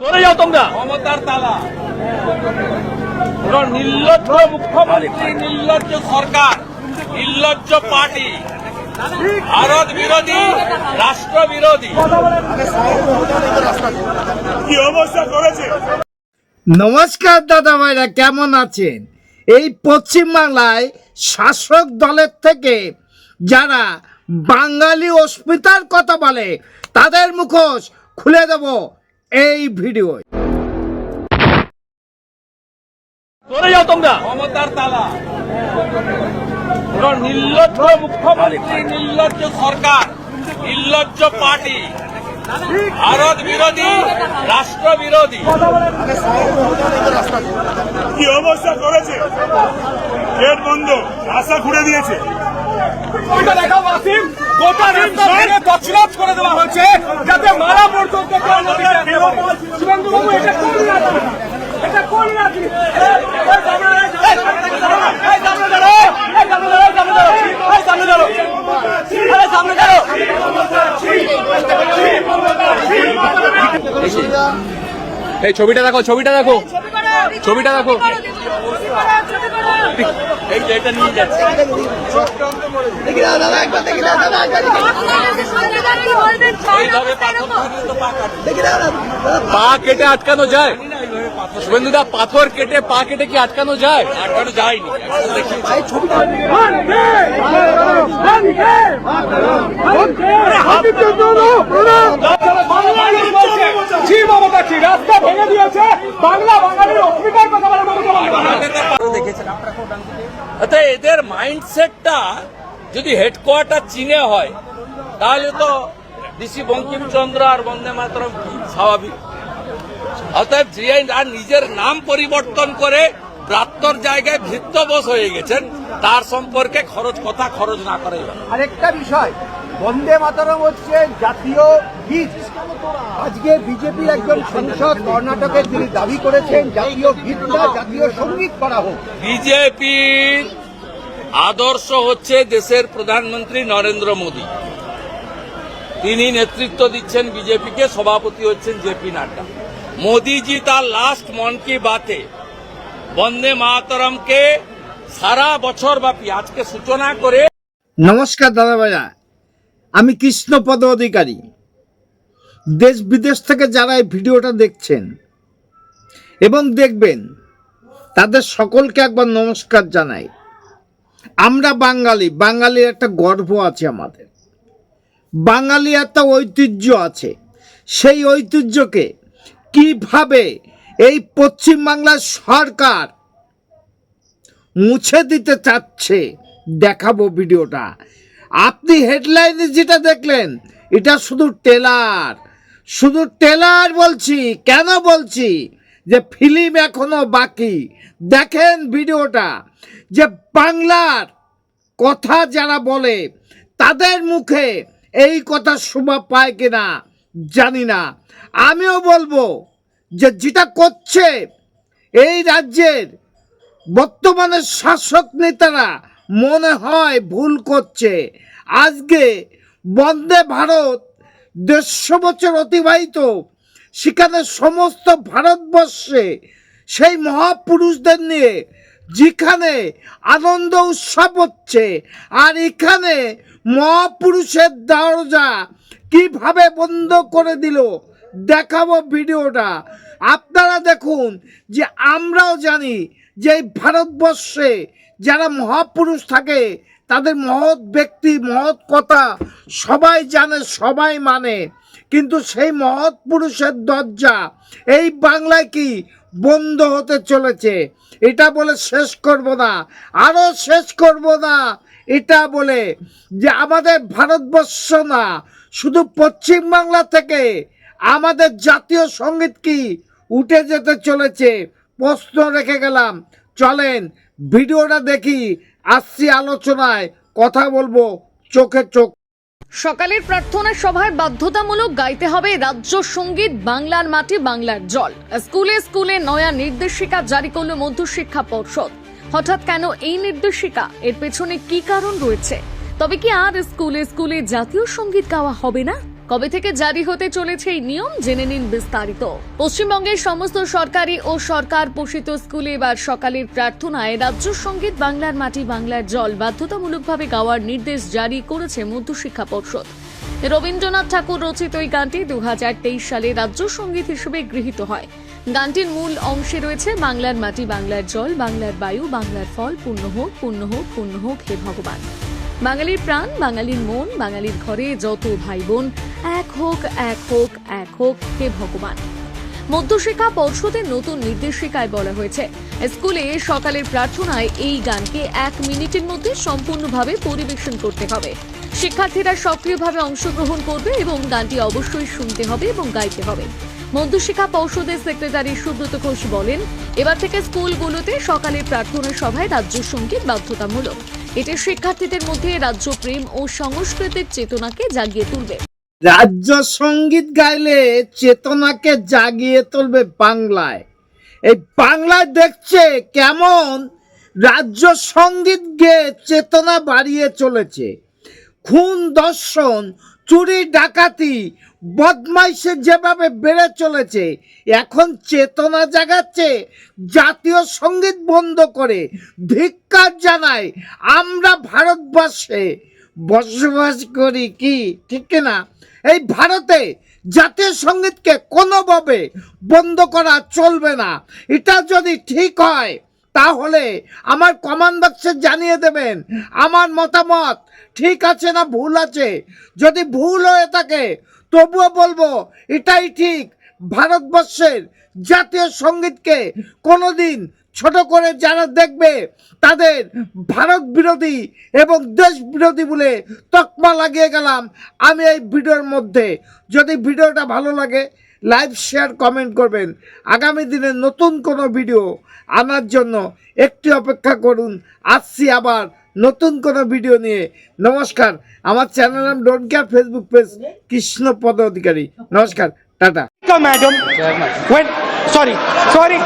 চলে যাও তোমরা। মমতার তালা। নির্লজ্জ মুখ্যমন্ত্রী নির্লজ্জ সরকার নির্লজ্জ পার্টি। ভারত বিরোধী রাষ্ট্র বিরোধী। কি অবস্থা করেছে? নমস্কার দাদা ভাইরা কেমন আছেন? এই পশ্চিমবাংলায় শাসক দলের থেকে যারা বাঙালি অস্মিতার কথা বলে তাদের মুখোশ খুলে দেব। এই ভিডিও। চলে যাও তোমরা। মমতার তালা নির্লজ্জ মুখ্যমন্ত্রী নির্লজ্জ সরকার নির্লজ্জ পার্টি ভারত বিরোধী রাষ্ট্র বিরোধী। কি অবস্থা করেছে? গেট বন্ধ রাস্তা ঘুরে দিয়েছে। গোটা রাস্তা ভেঙে তছনছ করে দেওয়া হয়েছে যাতে মারা পর্যন্ত এটা কোন রাজনীতি? এটা কোন এই, ছবিটা দেখো ছবিটা দেখো ছবিটা দেখো এটা নিয়ে যাচ্ছে। পা কেটে। আটকানো যায়। শুভেন্দুদা পাথর কেটে পা কেটে কি আটকানো যায়? আটকানো যায়নি। রাস্তা ভেঙে দিয়েছে বাংলা বাঙালির অস্মিতার কথা বলে বন্দ্যোপাধ্যায় অর্থাৎ এদের মাইন্ডসেটটা যদি হেডকোয়ার্টার চীনে হয় তাহলে তো ঋষি বঙ্কিমচন্দ্র আর বন্দে মাতরম স্বাভাবিক। অতএব যে আর নিজের নাম পরিবর্তন করে প্রাপ্তর জায়গায় ভৃত্য বোস হয়ে গেছেন তার সম্পর্কে খরচ কথা খরচ না করে। আরেকটা বিষয় বন্দে মাতরম হচ্ছে জাতীয় বীজ আজকে বিজেপির একজন সাংসদ কর্ণাটকে তিনি দাবি করেছেন জাতীয় গীতটা জাতীয় সংগীত করা হোক। বিজেপির আদর্শ হচ্ছে দেশের প্রধানমন্ত্রী নরেন্দ্র মোদী। তিনি নেতৃত্ব দিচ্ছেন বিজেপিকে সভাপতি হচ্ছেন জেপি নাড্ডা। মোদিজি তার লাস্ট মন কি বাতে বন্দে মাতরমকে সারা বছর ব্যাপী। আজকে সূচনা করে নমস্কার দাদা ভাইয়া আমি কৃষ্ণপদ অধিকারী। দেশ বিদেশ থেকে যারা এই ভিডিওটা দেখছেন এবং দেখবেন, তাদের সকলকে একবার নমস্কার জানাই। আমরা বাঙালি, বাঙালির একটা গর্ব আছে আমাদের। বাঙালি একটা ঐতিহ্য আছে। সেই ঐতিহ্যকে কীভাবে এই পশ্চিমবাংলার সরকার মুছে দিতে চাচ্ছে। দেখাবো ভিডিওটা। আপনি হেডলাইনে যেটা দেখলেন, এটা শুধু টেলার শুধু টেলার বলছি, কেন বলছি? যে ফিল্ম এখনও বাকি। দেখেন ভিডিওটা। যে বাংলার কথা যারা বলে, তাদের মুখে এই কথা শোভা পায় কিনা জানি না। আমিও বলব যে যেটা করছে এই রাজ্যের বর্তমানে শাসক নেতারা মনে হয় ভুল করছে। আজকে বন্দে ভারত দেড়শো বছর অতিবাহিত, সেখানে সমস্ত ভারতবর্ষে সেই মহাপুরুষদের নিয়ে যেখানে আনন্দ উৎসব হচ্ছে আর এখানে মহাপুরুষের দরজা কীভাবে বন্ধ করে দিল দেখাবো ভিডিওটা। আপনারা দেখুন যে আমরাও জানি যে এই ভারতবর্ষে যারা মহাপুরুষ থাকে, তাদের মহৎ ব্যক্তি, মহৎ কথা সবাই জানে, সবাই মানে। কিন্তু সেই মহৎ পুরুষের দরজা এই বাংলায় কি বন্ধ হতে চলেছে? এটা বলে শেষ করব না। আরও শেষ করব না। এটা বলে যে আমাদের ভারতবর্ষ না, শুধু পশ্চিমবাংলা থেকে আমাদের জাতীয় সংগীত কি? উঠে যেতে চলেছে। প্রশ্ন রেখে গেলাম। চলেন, ভিডিওটা দেখি। আসছি আলোচনায়। কথা বলব চোখে চোখ। সকালের প্রার্থনা সভায় বাধ্যতামূলক গাইতে হবে রাজ্য সংগীত বাংলার মাটি, বাংলার জল। স্কুলে স্কুলে নয়া নির্দেশিকা জারি করল মধ্যশিক্ষা পর্ষদ। হঠাৎ কেন এই নির্দেশিকা? এর পেছনে কি কারণ রয়েছে? তবে কি আর স্কুলে স্কুলে জাতীয় সংগীত গাওয়া হবে না? কবে থেকে জারি হতে চলেছে এই নিয়ম জেনে নিন বিস্তারিত। পশ্চিমবঙ্গের সমস্ত সরকারি ও সরকার পোষিত স্কুলে এবার সকালের প্রার্থনায় রাজ্য সংগীত বাংলার মাটি বাংলার জল বাধ্যতামূলকভাবে গাওয়ার নির্দেশ জারি করেছে মধ্যশিক্ষা পর্ষদ। রবীন্দ্রনাথ ঠাকুর রচিত এই গানটি দু হাজার তেইশ সালে রাজ্য সংগীত হিসেবে গৃহীত হয়। গানটির মূল অংশে রয়েছে বাংলার মাটি বাংলার জল, বাংলার বায়ু, বাংলার ফল, পূর্ণ হোক পূর্ণ হোক পূর্ণ হোক, হে ভগবান। বাঙালির প্রাণ, বাঙালির মন, বাঙালির ঘরে যত ভাই বোন এক হোক এক হোক এক হোক, হে ভগবান। মধ্যশিক্ষা পর্ষদের নতুন নির্দেশিকায় বলা হয়েছে। স্কুলে সকালের প্রার্থনায় এই গানকে এক মিনিটের মধ্যে সম্পূর্ণভাবে পরিবেশন করতে হবে। শিক্ষার্থীরা সক্রিয়ভাবে অংশগ্রহণ করবে এবং গানটি অবশ্যই শুনতে হবে এবং গাইতে হবে। মধ্যশিক্ষা পর্ষদের সেক্রেটারি সুব্রত ঘোষ বলেন, এবার থেকে স্কুলগুলোতে সকালের প্রার্থনা সভায় রাজ্য সংগীত বাধ্যতামূলক। এটি শিক্ষার্থীদের মধ্যে রাজ্য প্রেম ও সংস্কৃতির চেতনাকে জাগিয়ে তুলবে। রাজ্য সংগীত গাইলে চেতনাকে জাগিয়ে তুলবে বাংলায়। এই বাংলায় দেখছে কেমন রাজ্য সংগীত গে চেতনা বাড়িয়ে চলেছে। খুন দর্শন চুরি, ডাকাতি, বদমাইশে যেভাবে বেড়ে চলেছে, এখন চেতনা জাগাচ্ছে, জাতীয় সংগীত বন্ধ করে, ধিক্কার জানায়, আমরা ভারতবর্ষে। বসবাস করি কি, ঠিক না এই ভারতে জাতীয় সঙ্গীতকে কোনোভাবে বন্ধ করা চলবে না। এটা যদি ঠিক হয় তাহলে আমার কমান্ড বক্সে জানিয়ে দেবেন, আমার মতামত ঠিক আছে না ভুল আছে? যদি ভুল হয়ে থাকে, তবুও বলব, এটাই ঠিক, ভারতবর্ষের জাতীয় সঙ্গীতকে কোনোদিন ছোট করে যারা দেখবে, তাদের ভারত বিরোধী এবং দেশ বিরোধী বলে তকমা লাগিয়ে গেলাম আমি এই ভিডিওর মধ্যে। যদি ভিডিওটা ভালো লাগে লাইভ শেয়ার কমেন্ট করবেন। আগামী দিনে নতুন কোনো ভিডিও আনার জন্য একটি অপেক্ষা করুন। আসছি আবার নতুন কোনো ভিডিও নিয়ে। নমস্কার আমার চ্যানেল নাম don't care Facebook page Krishnapada Adhikari. নমস্কার টাটা। Madam sorry sorry.